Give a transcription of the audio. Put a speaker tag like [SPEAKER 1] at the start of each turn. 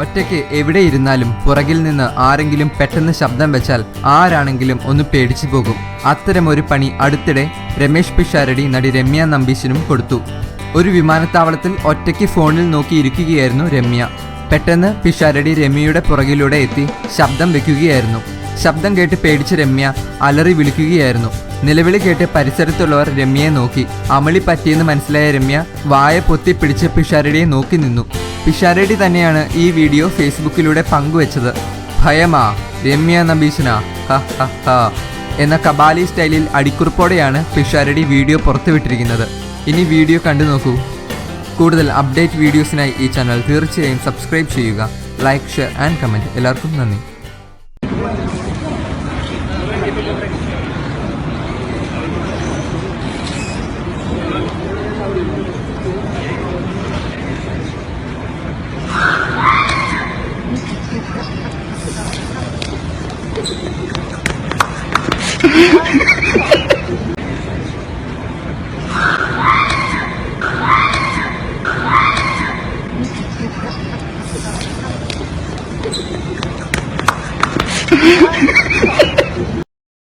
[SPEAKER 1] ഒറ്റയ്ക്ക് എവിടെ ഇരുന്നാലും പുറകിൽ നിന്ന് ആരെങ്കിലും പെട്ടെന്ന് ശബ്ദം വെച്ചാൽ ആരാണെങ്കിലും ഒന്ന് പേടിച്ചു പോകും. അത്തരമൊരു പണി അടുത്തിടെ രമേശ് പിഷാരടി നടി രമ്യ നമ്പീശനും കൊടുത്തു. ഒരു വിമാനത്താവളത്തിൽ ഒറ്റയ്ക്ക് ഫോണിൽ നോക്കിയിരിക്കുകയായിരുന്നു രമ്യ. പെട്ടെന്ന് പിഷാരടി രമ്യയുടെ പുറകിലൂടെ എത്തി ശബ്ദം വെക്കുകയായിരുന്നു. ശബ്ദം കേട്ട് പേടിച്ച രമ്യ അലറി വിളിക്കുകയായിരുന്നു. നിലവിളി കേട്ട് പരിസരത്തുള്ളവർ രമ്യയെ നോക്കി. അമളി പറ്റിയെന്ന് മനസ്സിലായ രമ്യ വായ പൊത്തിപ്പിടിച്ച് പിഷാരടിയെ നോക്കി നിന്നു. പിഷാരടി തന്നെയാണ് ഈ വീഡിയോ ഫേസ്ബുക്കിലൂടെ പങ്കുവച്ചത്. ഭയമാ രമ്യ ഹ എന്ന കബാലി സ്റ്റൈലിൽ അടിക്കുറിപ്പോടെയാണ് പിഷാരടി വീഡിയോ പുറത്തുവിട്ടിരിക്കുന്നത്. ഇനി വീഡിയോ കണ്ടു നോക്കൂ. കൂടുതൽ അപ്ഡേറ്റ് വീഡിയോസിനായി ഈ ചാനൽ തീർച്ചയായും സബ്സ്ക്രൈബ് ചെയ്യുക. ലൈക്ക് ഷെയർ ആൻഡ് കമന്റ് എല്ലാവർക്കും നന്ദി.
[SPEAKER 2] Ha ha ha!